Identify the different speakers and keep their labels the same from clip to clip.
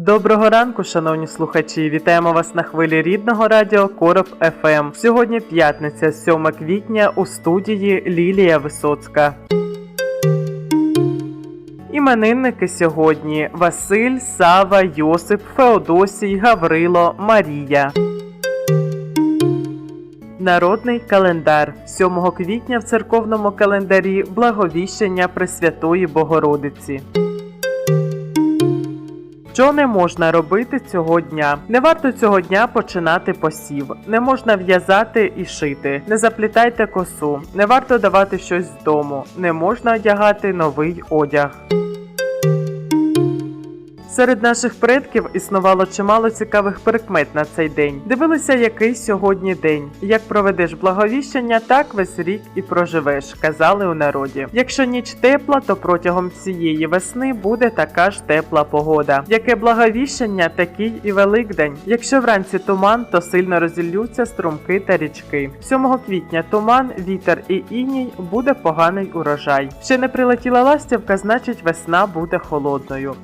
Speaker 1: Доброго ранку, шановні слухачі! Вітаємо вас на хвилі рідного радіо Короб ФМ. Сьогодні п'ятниця, 7 квітня у студії Лілія Висоцька. Іменинники сьогодні Василь, Сава, Йосип, Феодосій, Гаврило, Марія. Народний календар 7 квітня в церковному календарі Благовіщення Пресвятої Богородиці. Що не можна робити цього дня? Не варто цього дня починати посів. Не можна в'язати і шити. Не заплітайте косу. Не варто давати щось з дому. Не можна одягати новий одяг. Серед наших предків існувало чимало цікавих прикмет на цей день. Дивилися, який сьогодні день. Як проведеш благовіщення, так весь рік і проживеш, казали у народі. Якщо ніч тепла, то протягом цієї весни буде така ж тепла погода. Яке благовіщення, такий і великдень. Якщо вранці туман, то сильно розіллються струмки та річки. 7 квітня туман, вітер і іній буде поганий урожай. Ще не прилетіла ластівка, значить весна буде холодною.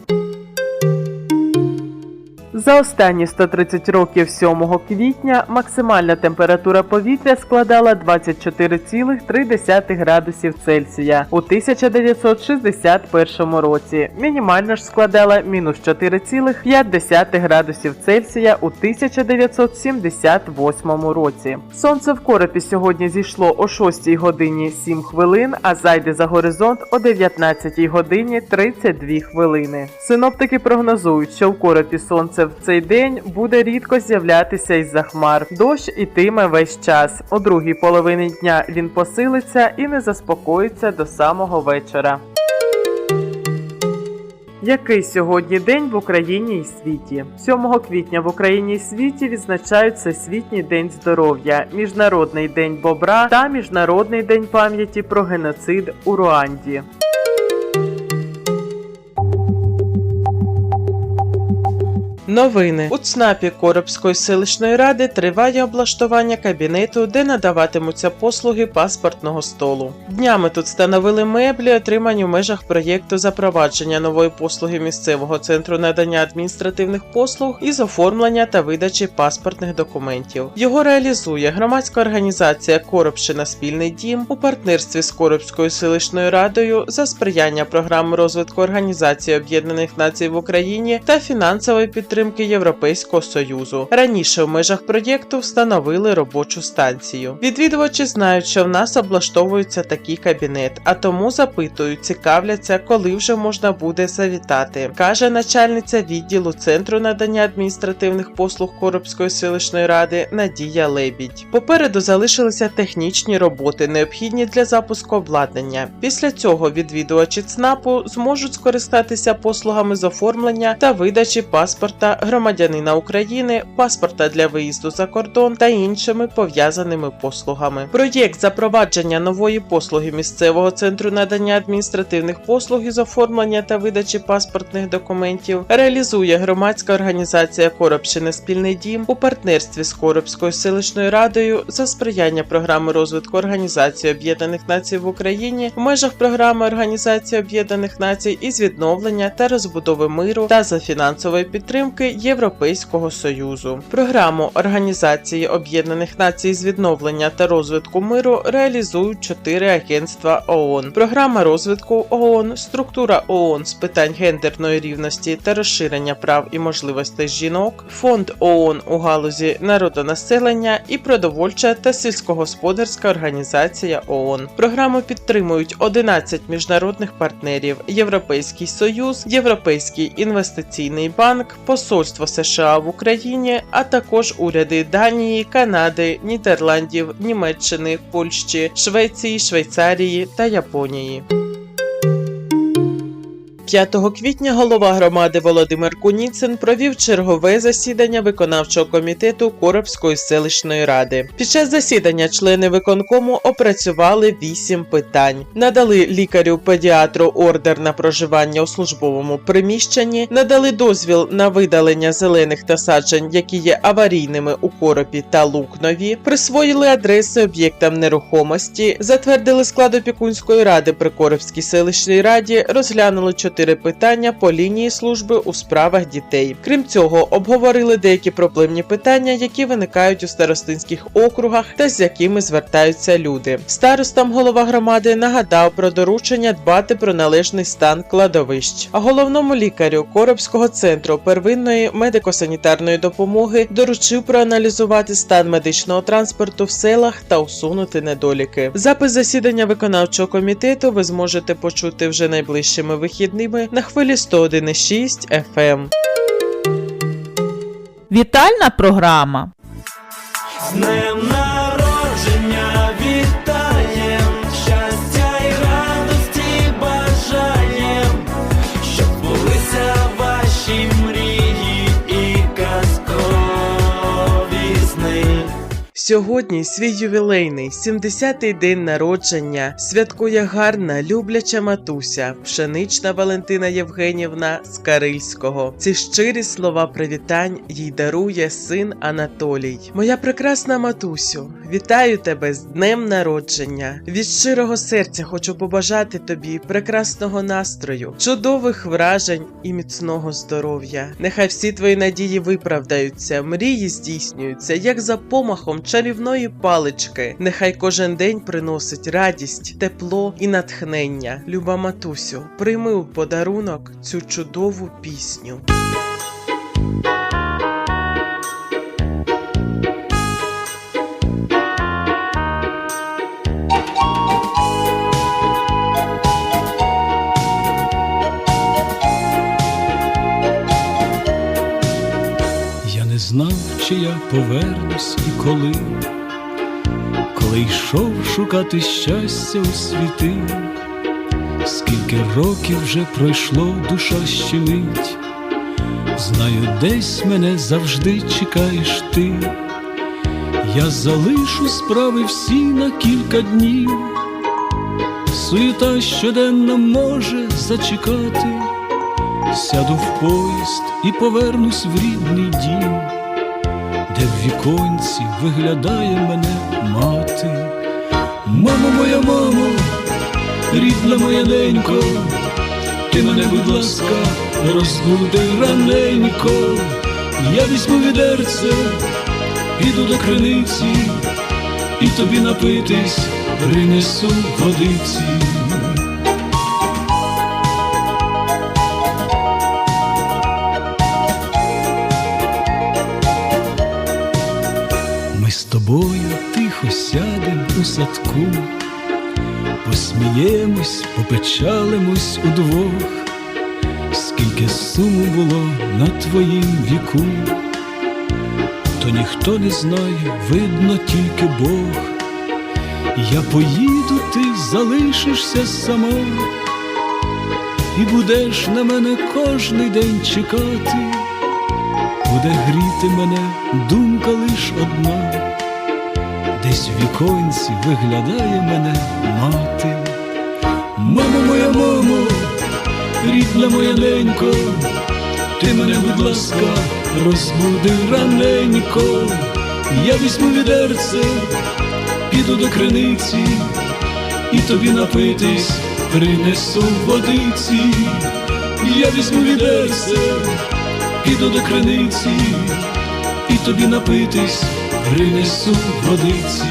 Speaker 1: За останні 130 років 7 квітня максимальна температура повітря складала 24,3 градусів Цельсія у 1961 році. Мінімальна ж складала мінус 4,5 градусів Цельсія у 1978 році. Сонце в коропі сьогодні зійшло о 6 годині 7 хвилин, а зайде за горизонт о 19 годині 32 хвилини. Синоптики прогнозують, що в коропі сонце в цей день буде рідко з'являтися із-за хмар. Дощ ітиме весь час. У другій половині дня він посилиться і не заспокоїться до самого вечора. Який сьогодні день в Україні і світі? 7 квітня в Україні і світі відзначають Всесвітній день здоров'я, Міжнародний день бобра та Міжнародний день пам'яті про геноцид у Руанді. Новини у ЦНАПі Коробської селищної ради триває облаштування кабінету, де надаватимуться послуги паспортного столу. Днями тут встановили меблі, отримані в межах проєкту запровадження нової послуги місцевого центру надання адміністративних послуг із оформлення та видачі паспортних документів. Його реалізує громадська організація Коробщина Спільний дім у партнерстві з Коробською селищною радою за сприяння програми розвитку Організації Об'єднаних Націй в Україні та фінансової підтримки Європейського союзу. Раніше в межах проєкту встановили робочу станцію. Відвідувачі знають, що в нас облаштовується такий кабінет, а тому запитують, цікавляться, коли вже можна буде завітати, каже начальниця відділу центру надання адміністративних послуг Коробської селищної ради Надія Лебідь. Попереду залишилися технічні роботи, необхідні для запуску обладнання. Після цього відвідувачі ЦНАПу зможуть скористатися послугами з оформлення та видачі паспорта громадянина України, паспорта для виїзду за кордон та іншими пов'язаними послугами. Проєкт запровадження нової послуги місцевого центру надання адміністративних послуг із оформлення та видачі паспортних документів реалізує громадська організація Коробщини Спільний дім у партнерстві з Коробською селищною радою за сприяння програми розвитку Організації Об'єднаних Націй в Україні в межах програми Організації Об'єднаних Націй із відновлення та розбудови миру та за фінансової підтримки Європейського Союзу. Програму Організації Об'єднаних Націй з відновлення та розвитку миру реалізують чотири агентства ООН. Програма розвитку ООН, структура ООН з питань гендерної рівності та розширення прав і можливостей жінок, фонд ООН у галузі народонаселення і продовольча та сільськогосподарська організація ООН. Програму підтримують 11 міжнародних партнерів: Європейський Союз, Європейський інвестиційний банк, Посольство США в Україні, а також уряди Данії, Канади, Нідерландів, Німеччини, Польщі, Швеції, Швейцарії та Японії. 5 квітня голова громади Володимир Куніцин провів чергове засідання виконавчого комітету Коробської селищної ради. Під час засідання члени виконкому опрацювали вісім питань, надали лікарю-педіатру ордер на проживання у службовому приміщенні, надали дозвіл на видалення зелених насаджень, які є аварійними у коропі та лукнові, присвоїли адреси об'єктам нерухомості, затвердили склад опікунської ради при Коробській селищній раді, розглянули чотири питання по лінії служби у справах дітей. Крім цього, обговорили деякі проблемні питання, які виникають у старостинських округах та з якими звертаються люди. Старостам голова громади нагадав про доручення дбати про належний стан кладовищ. А головному лікарю Коробського центру первинної медико-санітарної допомоги доручив проаналізувати стан медичного транспорту в селах та усунути недоліки. Запис засідання виконавчого комітету ви зможете почути вже найближчими вихідними на хвилі 101,6 FM.
Speaker 2: Вітальна програма.
Speaker 3: З днем народження
Speaker 1: Сьогодні свій ювілейний 70-й день народження святкує гарна, любляча матуся, пшенична Валентина Євгенівна з Карильського. Ці щирі слова привітань їй дарує син Анатолій. Моя прекрасна матусю, вітаю тебе з днем народження. Від щирого серця хочу побажати тобі прекрасного настрою, чудових вражень і міцного здоров'я. Нехай всі твої надії виправдаються, мрії здійснюються, як за помахом чарівної палички. Нехай кожен день приносить радість, тепло і натхнення. Люба матусю, прийми у подарунок цю чудову пісню.
Speaker 4: Чи я повернусь і коли, коли йшов шукати щастя у світи, скільки років вже пройшло, душа щемить, знаю, десь мене завжди чекаєш ти, я залишу справи всі на кілька днів, суєта щоденно може зачекати. Сяду в поїзд і повернусь в рідний дім, віконці виглядає мене мати. Мамо моя мамо, рідна моя ненько, ти мене, будь ласка, розбуди раненько, я візьму відерце, піду до криниці, і тобі напитись принесу водиці. Тобою тихо сядем у садку, посміємось, попечалимось удвох, скільки суму було на твоїм віку, то ніхто не знає, видно тільки Бог. Я поїду, ти залишишся сама, і будеш на мене кожний день чекати. Буде гріти мене думка лиш одна, в віконці виглядає мене мати. Мамо моя мамо, рідна моя ненько, ти мене, будь ласка, розбуди раненько, я візьму відерце, піду до криниці, і тобі напитись принесу водиці, я візьму відерце піду до криниці, і тобі напитись принесу водиці.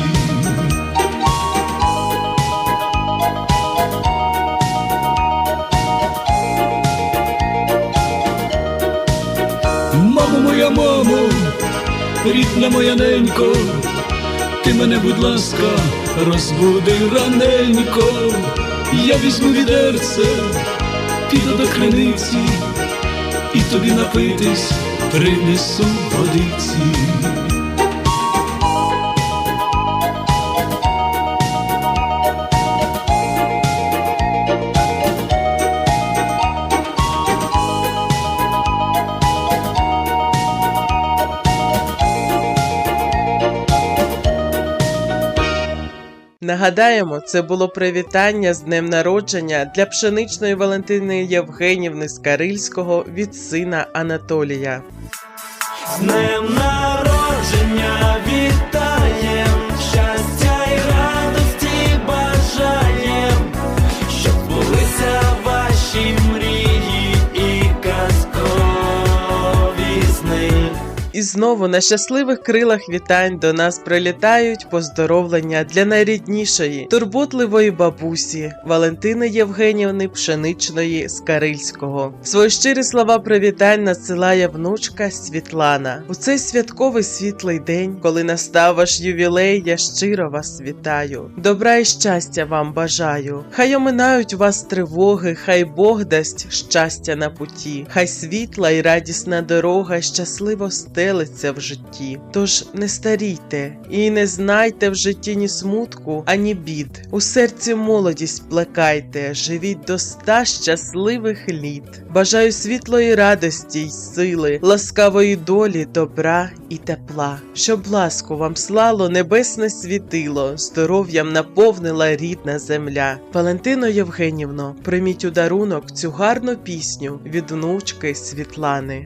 Speaker 4: Мамо моя мамо, рідна моя ненько, ти мене, будь ласка, розбуди раненько, я візьму відерце, піду до криниці і тобі напитись принесу водиці.
Speaker 1: Нагадаємо, це було привітання з днем народження для пшеничної Валентини Євгенівни з Карильського від сина Анатолія.
Speaker 3: З днем народження
Speaker 1: знову на щасливих крилах вітань до нас прилітають поздоровлення для найріднішої, турботливої бабусі Валентини Євгенівни Пшеничної з Карильського. Свої щирі слова привітань надсилає внучка Світлана. У цей святковий світлий день, коли настав ваш ювілей, я щиро вас вітаю. Добра і щастя вам бажаю. Хай оминають вас тривоги, хай Бог дасть щастя на путі, хай світла і радісна дорога щасливо стелиться в житті. Тож не старійте і не знайте в житті ні смутку, ані бід. У серці молодість плекайте, живіть до ста щасливих літ. Бажаю світлої радості й сили, ласкавої долі, добра і тепла, щоб ласку вам слало небесне світило, здоров'ям наповнила рідна земля. Валентино Євгенівно, прийміть у дарунок цю гарну пісню від внучки Світлани.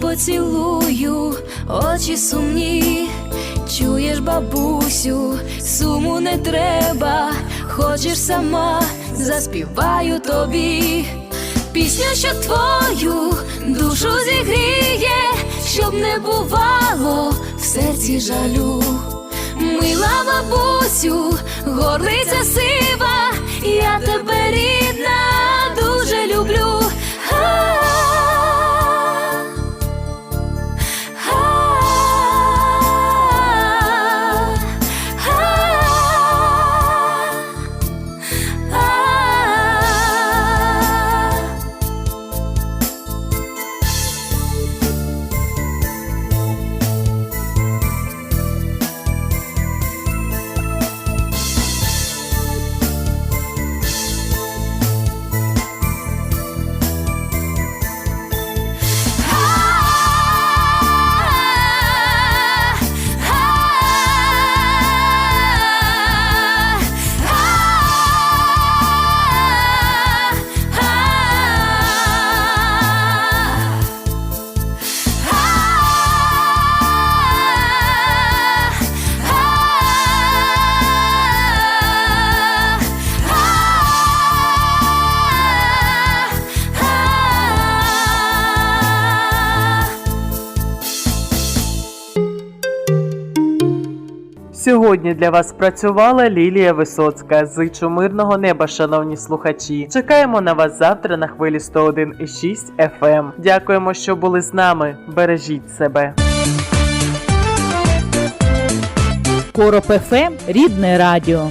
Speaker 5: поцілую очі сумні. Чуєш, бабусю, суму не треба, хочеш сама, заспіваю тобі. Пісня, що твою душу зігріє, щоб не бувало в серці жалю. Мила бабусю, горлиця сива, я тебе рідна,
Speaker 1: Сьогодні для вас працювала Лілія Висоцька. Зичу мирного неба, шановні слухачі. Чекаємо на вас завтра на хвилі 101,6 FM. Дякуємо, що були з нами. Бережіть себе.
Speaker 2: Короб ФМ рідне радіо.